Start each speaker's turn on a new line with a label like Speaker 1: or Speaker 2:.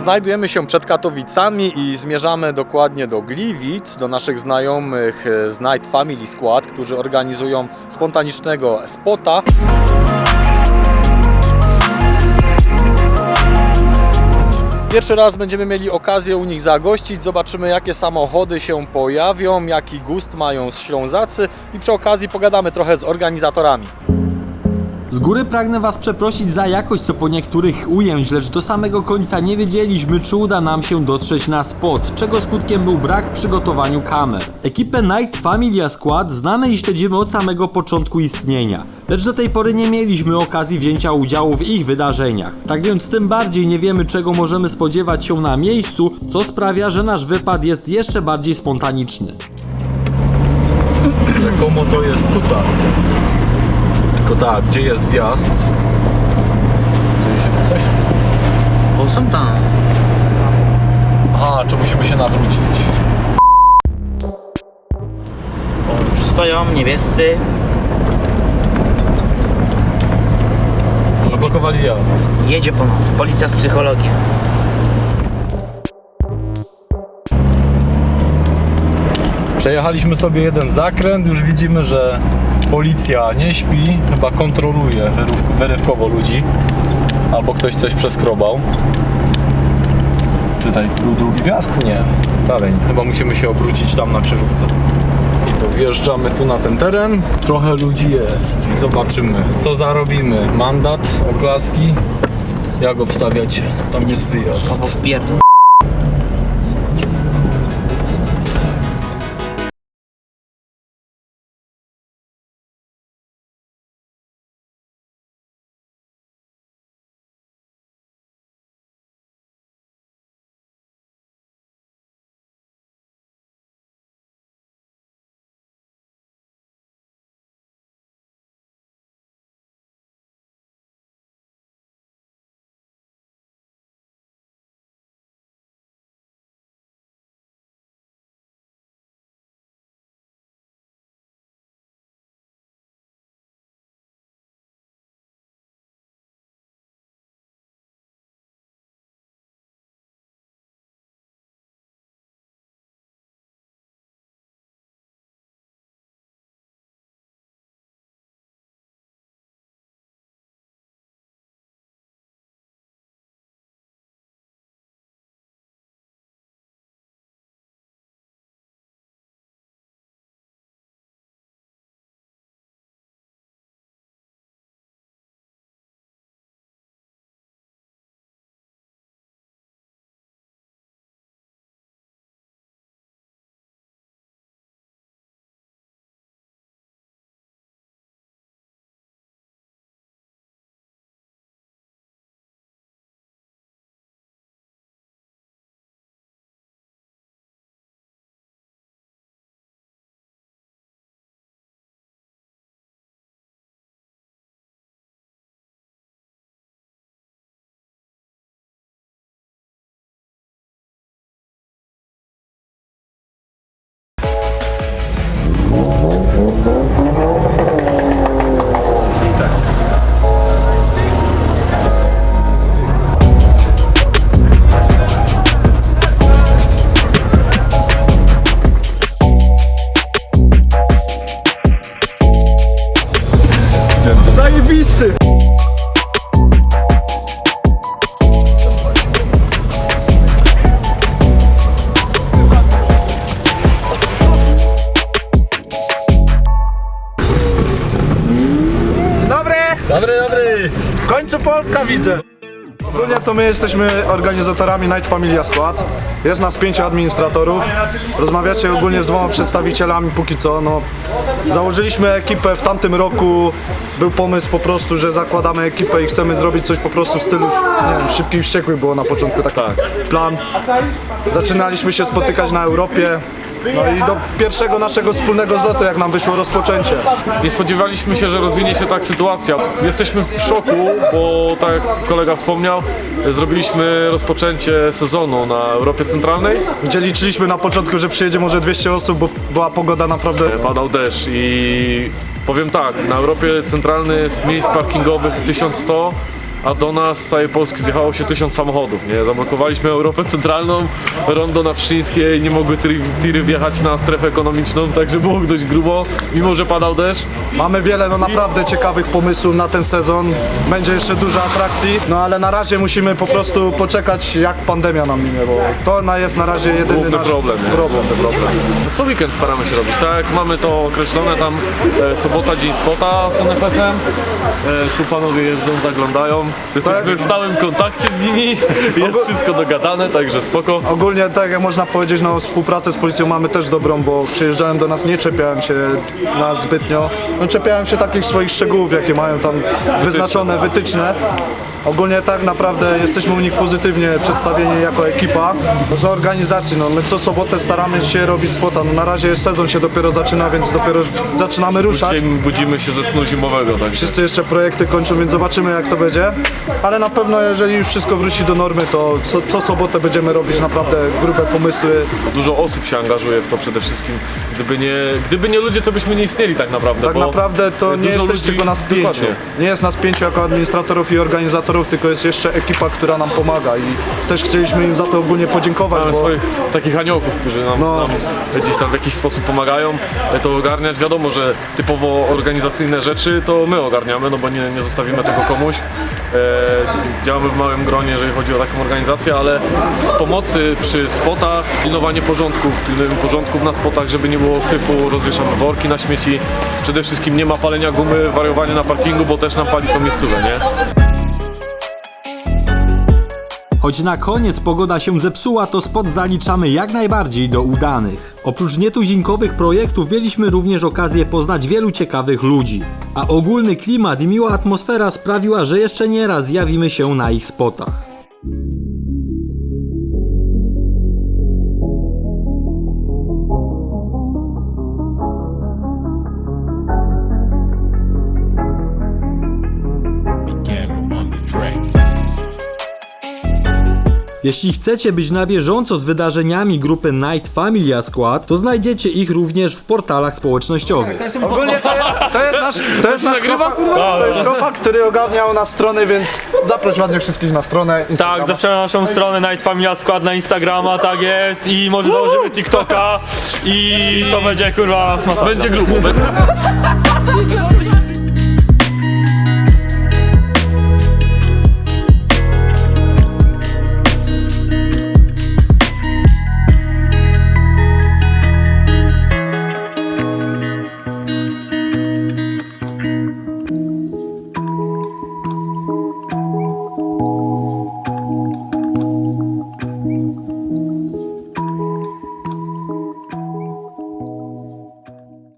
Speaker 1: Znajdujemy się przed Katowicami i zmierzamy dokładnie do Gliwic, do naszych znajomych z Night Family Squad, którzy organizują spontanicznego spota. Pierwszy raz będziemy mieli okazję u nich zagościć, zobaczymy jakie samochody się pojawią, jaki gust mają Ślązacy i przy okazji pogadamy trochę z organizatorami.
Speaker 2: Z góry pragnę Was przeprosić za jakość co po niektórych ujęć, lecz do samego końca nie wiedzieliśmy, czy uda nam się dotrzeć na spot, czego skutkiem był brak w przygotowaniu kamer. Ekipę Night Familia Squad znamy i śledzimy od samego początku istnienia, lecz do tej pory nie mieliśmy okazji wzięcia udziału w ich wydarzeniach. Tak więc tym bardziej nie wiemy, czego możemy spodziewać się na miejscu, co sprawia, że nasz wypad jest jeszcze bardziej spontaniczny.
Speaker 1: Rzekomo to jest tutaj. Tylko tak, gdzie jest wjazd? Dzieje się tu coś?
Speaker 3: Bo są tam.
Speaker 1: Aha, czy musimy się nawrócić?
Speaker 3: O, już stoją niebiescy.
Speaker 1: Zablokowali jazd.
Speaker 3: Jedzie po nas. Policja z psychologiem.
Speaker 1: Przejechaliśmy sobie jeden zakręt, już widzimy, że policja nie śpi, chyba kontroluje wyrywkowo ludzi. Albo ktoś coś przeskrobał. Tutaj był drugi wjazd? Nie. Dalej. Chyba musimy się obrócić tam na krzyżówce. I to wjeżdżamy tu na ten teren. Trochę ludzi jest. I zobaczymy, co zarobimy. Mandat, oklaski. Jak obstawiacie? Tam jest wyjazd.
Speaker 3: Albo wpierdol.
Speaker 1: Zajebisty!
Speaker 4: Polka widzę! Ogólnie to my jesteśmy organizatorami Night Familia Skład. Jest nas pięciu administratorów. Rozmawiacie ogólnie z dwoma przedstawicielami póki co. No, założyliśmy ekipę w tamtym roku. Był pomysł po prostu, że zakładamy ekipę i chcemy zrobić coś po prostu w stylu, nie wiem, szybki i wściekły było na początku taki plan. Zaczynaliśmy się spotykać na Europie. No i do pierwszego naszego wspólnego zlotu, jak nam wyszło rozpoczęcie.
Speaker 5: Nie spodziewaliśmy się, że rozwinie się tak sytuacja. Jesteśmy w szoku, bo tak jak kolega wspomniał, zrobiliśmy rozpoczęcie sezonu na Europie Centralnej.
Speaker 4: Gdzie liczyliśmy na początku, że przyjedzie może 200 osób, bo była pogoda naprawdę
Speaker 5: Padał deszcz i powiem tak, na Europie Centralnej jest miejsc parkingowych 1100, a do nas z całej Polski zjechało się tysiąc samochodów, nie? Zablokowaliśmy Europę Centralną, rondo na Pszczyńskiej, nie mogły tiry, tiry wjechać na strefę ekonomiczną, także było dość grubo, mimo że padał deszcz.
Speaker 4: Mamy wiele no naprawdę ciekawych pomysłów na ten sezon. Będzie jeszcze dużo atrakcji, no ale na razie musimy po prostu poczekać jak pandemia nam minie, bo to na- jest na razie jedyny
Speaker 5: Główny
Speaker 4: nasz
Speaker 5: problem, nie?
Speaker 4: problem, problem.
Speaker 5: Co weekend staramy się robić, tak? Mamy to określone tam e, sobota, dzień spota z NFS-em. E, tu panowie jeżdżą, zaglądają. Jesteśmy w stałym kontakcie z nimi. Jest wszystko dogadane, także spoko.
Speaker 4: Ogólnie tak jak można powiedzieć, no współpracę z policją mamy też dobrą, bo przyjeżdżałem do nas, nie czepiałem się nas zbytnio. No czepiałem się takich swoich szczegółów, jakie mają tam wyznaczone, wytyczne. Ogólnie tak naprawdę jesteśmy u nich pozytywnie przedstawieni jako ekipa. Z organizacji, no my co sobotę staramy się robić spota. No na razie sezon się dopiero zaczyna, więc dopiero zaczynamy ruszać.
Speaker 5: Dzisiaj budzimy się ze snu zimowego, także
Speaker 4: Wszyscy jeszcze projekty kończą, więc zobaczymy jak to będzie. Ale na pewno jeżeli już wszystko wróci do normy, to co, co sobotę będziemy robić naprawdę grube pomysły.
Speaker 5: dużo osób się angażuje w to przede wszystkim. Gdyby nie, gdyby nie ludzie, to byśmy nie istnieli tak naprawdę.
Speaker 4: Tak naprawdę to nie jesteś
Speaker 5: ludzi-
Speaker 4: tylko nas pięciu.
Speaker 5: Dokładnie.
Speaker 4: Nie jest nas pięciu jako administratorów i organizatorów, tylko jest jeszcze ekipa, która nam pomaga i też chcieliśmy im za to ogólnie podziękować,
Speaker 5: Mamy
Speaker 4: bo
Speaker 5: swoich takich aniołków, którzy nam,
Speaker 4: No.
Speaker 5: nam gdzieś tam w jakiś sposób pomagają e, to ogarniać. Wiadomo, że typowo organizacyjne rzeczy to my ogarniamy, no bo nie, nie zostawimy tego komuś. E, działamy w małym gronie, jeżeli chodzi o taką organizację, ale z pomocy przy spotach, pilnowanie porządków, pilnujemy porządków na spotach, żeby nie było syfu, rozwieszamy worki na śmieci. Przede wszystkim nie ma palenia gumy, wariowanie na parkingu, bo też nam pali to miejscówę, nie?
Speaker 2: Choć na koniec pogoda się zepsuła, to spot zaliczamy jak najbardziej do udanych. Oprócz nietuzinkowych projektów mieliśmy również okazję poznać wielu ciekawych ludzi. A ogólny klimat i miła atmosfera sprawiła, że jeszcze nie raz zjawimy się na ich spotach. Jeśli chcecie być na bieżąco z wydarzeniami grupy Night Familia Squad, to znajdziecie ich również w portalach społecznościowych.
Speaker 4: ogólnie to, jest- to jest nasz, to jest nasz chłopak, to jest chłopak, który ogarniał na strony, więc zaproś ładnie wszystkich na stronę.
Speaker 6: Tak,
Speaker 4: Instagrama.
Speaker 6: zawsze na naszą stronę Night Familia Skład na Instagrama, tak jest i może założymy TikToka i to będzie kurwa masakra.
Speaker 5: Będzie grubo. Będzie...